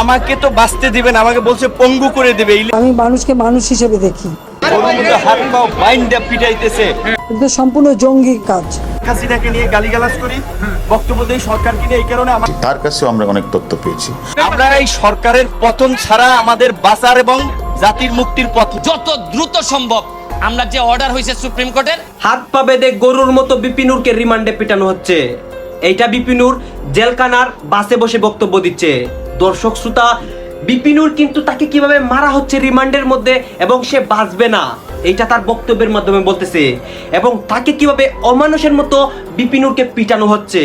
আমাকে তো বাঁচতে দিবেন আমাকে বলছে পঙ্গু করে দিবে। আমি মানুষকে মানুষ হিসেবে দেখি। হাত পাও বাইন্ডা পিটাইতেছে। কিন্তু সম্পূর্ণ জঙ্গি কাজ। হাসিনাকে নিয়ে গালিগালাজ করি বক্তব্য দেই সরকারকে নিয়ে এই কারণে আমার তার কাছেও আমরা অনেক তথ্য পেয়েছি। আমরা এই সরকারের পতন ছাড়া আমাদের বাঁচার এবং জাতির মুক্তির পথ যত দ্রুত সম্ভব আমরা যে অর্ডার হয়েছে সুপ্রিম কোর্টের হাত পা বেঁধে গরুর মতো বিপিনুরকে রিমান্ডে পিটানো হচ্ছে। এইটা বিপিনুর জেলখানার বাসে বসে বক্তব্য দিচ্ছে। দর্শক শ্রোতা, বিপিনুর কিন্তু তাকে কীভাবে মারা হচ্ছে রিমান্ডের মধ্যে এবং সে বাঁচবে না, এইটা তার বক্তব্যের মাধ্যমে বলতেছে। এবং তাকে কীভাবে অমানুষের মতো বিপিনুরকে পিটানো হচ্ছে।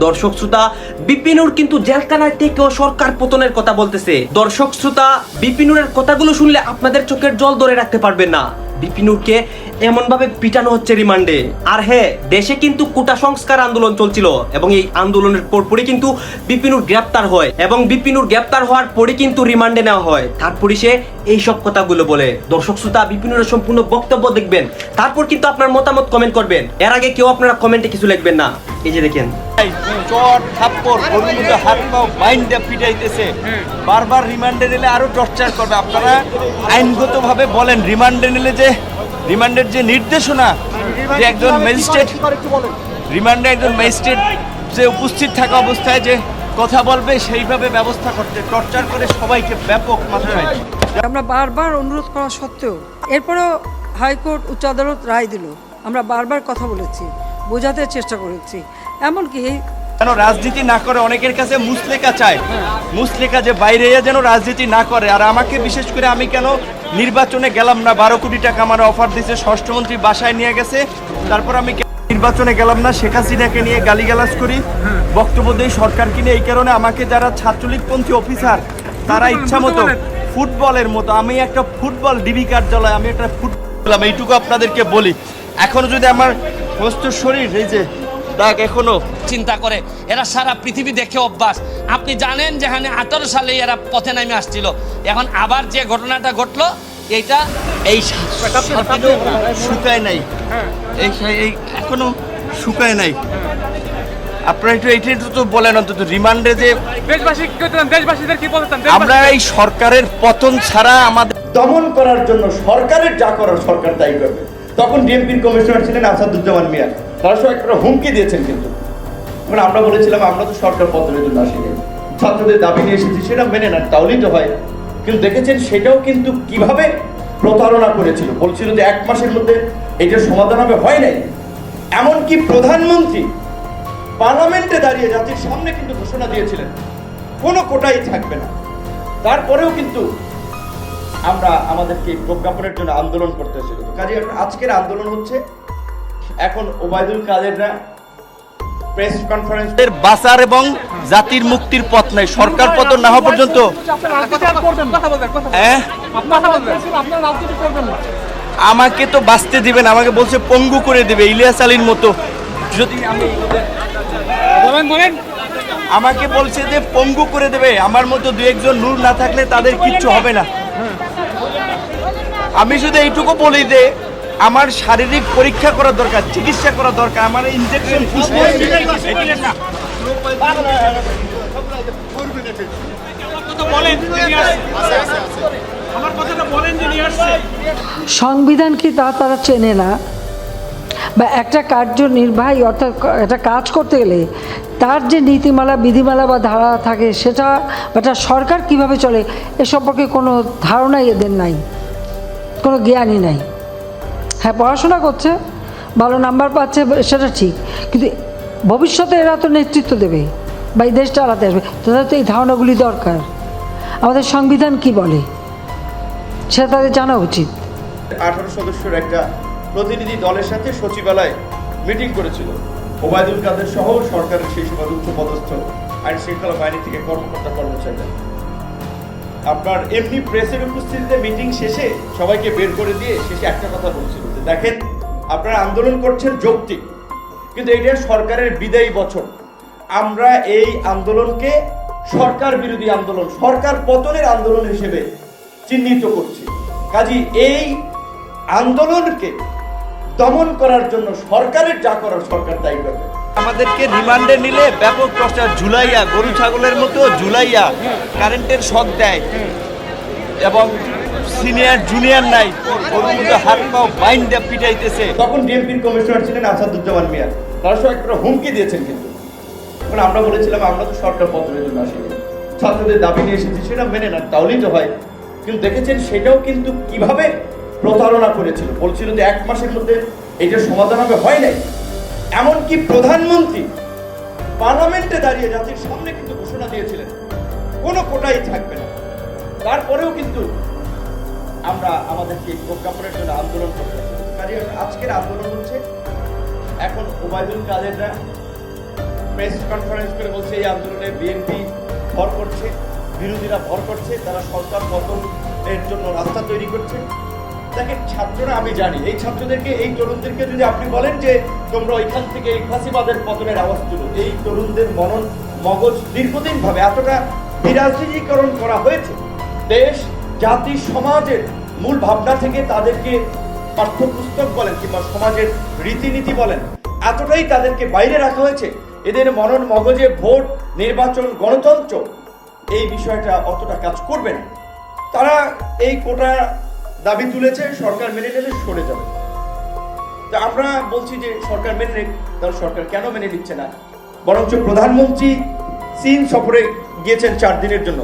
দর্শক শ্রোতা, বিপিনুর কিন্তু জেলখানায় থেকেও সরকার পতনের কথা বলতেছে। দর্শক শ্রোতা, বিপিনুরের কথাগুলো শুনলে আপনাদের চোখের জল ধরে রাখতে পারবেন না। বিপিনুরকে এমন ভাবে পিটানো হচ্ছে রিমান্ডে। আর হ্যাঁ দেশে কিন্তু কোটা সংস্কার আন্দোলন চলছিল এবং এই আন্দোলনের পরপরই কিন্তু বিপিনুর গ্রেপ্তার হয় এবং বিপিনুর গ্রেপ্তার হওয়ার পরে কিন্তু রিমান্ডে নেওয়া হয়। তারপরে সে এই সব কথাগুলো বলে। দর্শক, শ্রোতা, বিপিনুরের সম্পূর্ণ বক্তব্য দেখবেন। তারপর কিন্তু আপনার মতামত কমেন্ট করবেন। এর আগে কেউ আপনারা কমেন্টে কিছু লিখবেন না। এই যে দেখেন। চট পিটাইতেছে। বারবার রিমান্ডে নিলে আরও টর্চার করবে। আপনারা বলেন, রিমান্ডে নিলে যে রিমান্ডের যে নির্দেশনা যে একজন ম্যাজিস্ট্রেট রিমান্ডে একজন ম্যাজিস্ট্রেট যে উপস্থিত থাকা অবস্থায় যে কথা বলবে, সেইভাবে ব্যবস্থা করতে, টর্চার করে সবাইকে ব্যাপক মাত্রায়। আমরা বারবার অনুরোধ করা সত্ত্বেও এরপরেও হাইকোর্ট উচ্চ আদালত রায় দিল। আমরা বারবার কথা বলেছি, বোঝাতে চেষ্টা করেছি। এমনকি যেন রাজনীতি না করে অনেকের কাছে মুসলেকা চায়। মুসলেকা যে বাইরে যেন রাজনীতি না করে। আর আমাকে বিশেষ করে আমি কেন নির্বাচনে গেলাম না? বারো কোটি টাকা আমার অফার দিয়েছে ষষ্ঠমন্ত্রী বাসায় নিয়ে গেছে। তারপর আমি কেন নির্বাচনে গেলাম না? শেখ হাসিনাকে নিয়ে গালিগালাজ করি। বক্তব্য দেই সরকারকে নিয়ে এই কারণে আমাকে যারা ছাত্রলীগপন্থী অফিসার তারা ইচ্ছা মতো ফুটবলের মতো আমি একটা ফুটবল ডিবি কার্যালয় আমি একটা ফুটবল এইটুকু আপনাদেরকে বলি। এখনও যদি আমার সমস্ত শরীর এই যে দাগ এখনও। চিন্তা করে এরা সারা পৃথিবী দেখে অভ্যাস। আপনি জানেন যেখানে আঠারো সালে এরা পথে নামে আসছিল। এখন আবার যে ঘটনাটা ঘটলো এইটা এই শুকায় নাই। এই এই এখনও শুকায় নাই। আপনারা একটু এইটা তো বলেন অন্তত রিমান্ডে যে দেশবাসী কি করতেন দেশবাসীদের কি বলতেন আমরা এই সরকারের পতন ছাড়া আমাদের দমন করার জন্য সরকারের যা করার সরকার তাই করবে। তখন ডিএমপির কমিশনার ছিলেন আসাদুজ্জামান মিয়া। তারা সব একটা হুমকি দিয়েছেন কিন্তু। মানে আমরা বলেছিলাম, আমরা তো সরকার পতনের জন্য আসিনি। ছাত্রদের দাবি নিয়ে এসেছি, সেটা মেনে নেন, তাহলেই তো হয়। কিন্তু দেখেছেন, সেটাও কিন্তু কীভাবে প্রতারণা করেছিল। বলছিল যে এক মাসের মধ্যে এটার সমাধান হবে, হয় নাই। এমনকি প্রধানমন্ত্রী পার্লামেন্টে দাঁড়িয়ে জাতির সামনে কিন্তু ঘোষণা দিয়েছিলেন, কোনো কোটাই থাকবে না। তারপরেও কিন্তু আমরা আমাদেরকে প্রজ্ঞাপনের জন্য আন্দোলন করতে হয়েছিল। কাজে আজকের আন্দোলন হচ্ছে এখন ওবায়দুল কাদেররা প্রেস কনফারেন্সের বাঁচার এবং জাতির মুক্তির পথ নাই। সরকার পতন না হওয়া পর্যন্ত কথা বলবেন কথা হ্যাঁ? আমাকে তো বাঁচতে দিবেন আমাকে বলছে পঙ্গু করে দিবে ইলিয়াস আলীর মতো। যদি আমি বলেন। আমাকে বলছে যে পঙ্গু করে দেবে আমার মতো দু একজন নূর না থাকলে তাদের কিচ্ছু হবে না। আমি শুধু এইটুকু বলি যে আমার শারীরিক পরীক্ষা করা দরকার চিকিৎসা করা দরকার আমার ইনজেকশন সংবিধান কি তা তারা চেনে না। বা একটা কার্যনির্বাহী অর্থাৎ একটা কাজ করতে গেলে তার যে নীতিমালা বিধিমালা বা ধারা থাকে সেটা বা সরকার কীভাবে চলে এ সম্পর্কে কোনো ধারণাই এদের নাই কোনো জ্ঞানই নাই। পড়াশোনা করছে, ভালো নাম্বার পাচ্ছে, সেটা ঠিক। কিন্তু ভবিষ্যতে এরা তো নেতৃত্ব দেবে বা এই দেশ চালাতে আসবে। তাদের তো এই ধারণাগুলি দরকার। আমাদের সংবিধান কি বলে? সেটা তাদের জানা উচিত। আঠারো সদস্যের একটা প্রতিনিধি দলের সাথে সচিবালয় মিটিং করেছিল। ওবায়দুল কাদের সহ সরকারের সেই সময় উচ্চ পদস্থ আইন শৃঙ্খলা বাহিনী থেকে কর্মকর্তা কর্মচারীরা। আপনার এমনি প্রেসের উপস্থিতিতে মিটিং শেষে সবাইকে বের করে দিয়ে শেষে একটা কথা বলছিল। দেখেন আপনারা আন্দোলন করছেন যৌক্তিক কিন্তু এটা সরকারের বিদায়ী বছর। আমরা এই আন্দোলনকে সরকার বিরোধী আন্দোলন সরকার পতনের আন্দোলন হিসেবে চিহ্নিত করছি। কাজী এই আন্দোলনকে দমন করার জন্য সরকারের যা করার সরকার তাই করবে। আমাদেরকে রিমান্ডে নিলে ব্যাপক টর্চার ঝুলাইয়া গরু ছাগলের মতো ঝুলাইয়া কারেন্টের শক দেয়। এবং সিনিয়র, জুনিয়র নাই। ওর মধ্যে হাত পাও বাইন দিয়ে পিটাইতেছে। তখন ডিএমপির কমিশনার ছিলেন আসাদুজ্জামান মিয়া। তারা সব একটা হুমকি দিয়েছেন কিন্তু। এখন আমরা বলেছিলাম, আমরা তো সরকার পত্রের জন্য আসিনি। ছাত্রদের দাবি নিয়ে এসেছি, সেটা মেনে নেন, তাহলেই তো হয়। কিন্তু দেখেছেন, সেটাও কিন্তু কীভাবে প্রতারণা করেছিল। বলছিল যে এক মাসের মধ্যে এটা সমাধান হবে, হয় নাই। এমনকি প্রধানমন্ত্রী পার্লামেন্টে দাঁড়িয়ে জাতির সামনে কিন্তু ঘোষণা দিয়েছিলেন, কোনো কোটাই থাকবে না। তারপরেও কিন্তু আমরা আমাদেরকে প্রজ্ঞাপনের জন্য আন্দোলন করতে। কাজে আজকের আন্দোলন হচ্ছে, এখন ওবায়দুল কাদেররা প্রেস কনফারেন্স করে বলছে, এই আন্দোলনে বিএনপি ভর করছে, বিরোধীরা ভর করছে, তারা সরকার পতনের জন্য রাস্তা তৈরি করছে দেখেন, ছাত্ররা আমি জানি, এই ছাত্রদেরকে, এই তরুণদেরকে যদি আপনি বলেন যে তোমরা ওইখান থেকে এই ফাঁসিবাদের পতনের আওয়াজ তুলো, এই তরুণদের মনন মগজ দীর্ঘদিন ভাবে এতটা বিরাজনীতিকরণ করা হয়েছে দেশ জাতি সমাজের মূল ভাবনা থেকে তাদেরকে পাঠ্যপুস্তক বলেন কিংবা সমাজের রীতিনীতি বলেন, এতটাই তাদেরকে বাইরে রাখা হয়েছে। এদের মনন মগজে ভোট, নির্বাচন, গণতন্ত্র, এই বিষয়টা অতটা কাজ করবে না। তারা এই কোটা দাবি তুলেছে, সরকার মেনে নিলে সরে যাবে। তা আমরা বলছি যে সরকার মেনে নেক তাহলে সরকার কেন মেনে নিচ্ছে না? বরঞ্চ প্রধানমন্ত্রী চীন সফরে গিয়েছেন চার দিনের জন্য।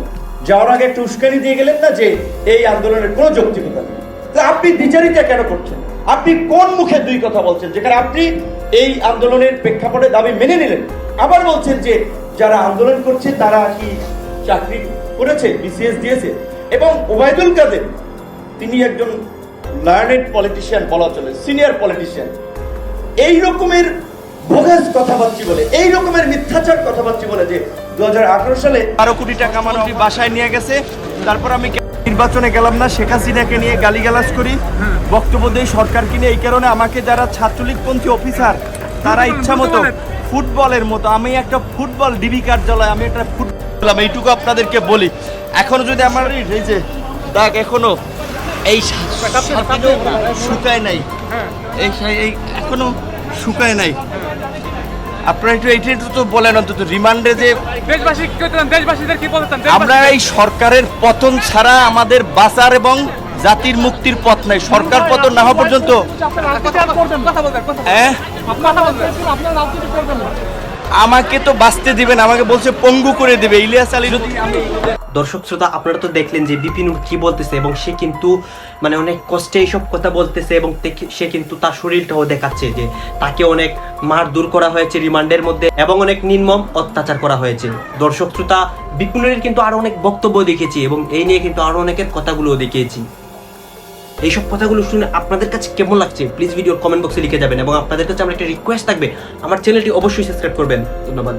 যাওয়ার আগে একটু উস্কানি দিয়ে গেলেন না যে এই আন্দোলনের কোনো যৌক্তিকতা নেই? আপনি দ্বিচারিতা কেন করছেন? আপনি কোন মুখে দুই কথা বলছেন? যেখানে আপনি এই আন্দোলনের প্রেক্ষাপটে দাবি মেনে নিলেন। আবার বলছেন যে যারা আন্দোলন করছে, তারা কি চাকরি করেছে বিসিএস দিয়েছে? এবং ওবায়দুল কাদের, তিনি একজন লার্নেড পলিটিশিয়ান বলা চলে সিনিয়র পলিটিশিয়ান এই রকমের বোগাস কথাবার্তি বলে, এই রকমের মিথ্যাচার কথাবার্তি বলে যে দু সালে বারো কোটি টাকা মানুষ বাসায় নিয়ে গেছে। তারপর আমি নির্বাচনে গেলাম না শেখ হাসিনাকে নিয়ে গালিগালাজ করি। বক্তব্য দেই সরকারকে নিয়ে এই কারণে আমাকে যারা ছাত্রলীগপন্থী অফিসার তারা ইচ্ছা মতো ফুটবলের মতো আমি একটা ফুটবল ডিবি কার্যালয় আমি একটা ফুটবল এইটুকু আপনাদেরকে বলি। এখনও যদি আমার এই যে দাগ এখনও এই শুকায় নাই। এই এই এখনও শুকায় নাই। আপনারা একটু এইটা একটু তো বলেন অন্তত রিমান্ডে যে দেশবাসী দেশবাসীদের কি বলতেন আমরা এই সরকারের পতন ছাড়া আমাদের বাঁচার এবং জাতির মুক্তির পথ নাই। সরকার পতন না হওয়া পর্যন্ত কথা বলতেন কথা হ্যাঁ? আমাকে তো বাঁচতে দিবেন আমাকে বলছে পঙ্গু করে দিবে। ইলিয়াস আলী যদি আমি দর্শক শ্রোতা, আপনারা তো দেখলেন যে বিপিনুর কি বলতেছে এবং সে কিন্তু মানে অনেক কষ্টে এইসব কথা বলতেছে এবং সে কিন্তু তার শরীরটাও দেখাচ্ছে যে তাকে অনেক মার দূর করা হয়েছে রিমান্ডের মধ্যে এবং অনেক নির্মম অত্যাচার করা হয়েছে। দর্শক শ্রোতা বিপিনুরের কিন্তু আরও অনেক বক্তব্য দেখেছি এবং এই নিয়ে কিন্তু আরও অনেকের কথাগুলো দেখিয়েছি। এইসব কথাগুলো শুনে আপনাদের কাছে কেমন লাগছে? প্লিজ ভিডিওর কমেন্ট বক্সে লিখে যাবেন এবং আপনাদের কাছে আমার একটা রিকোয়েস্ট থাকবে। আমার চ্যানেলটি অবশ্যই সাবস্ক্রাইব করবেন। ধন্যবাদ।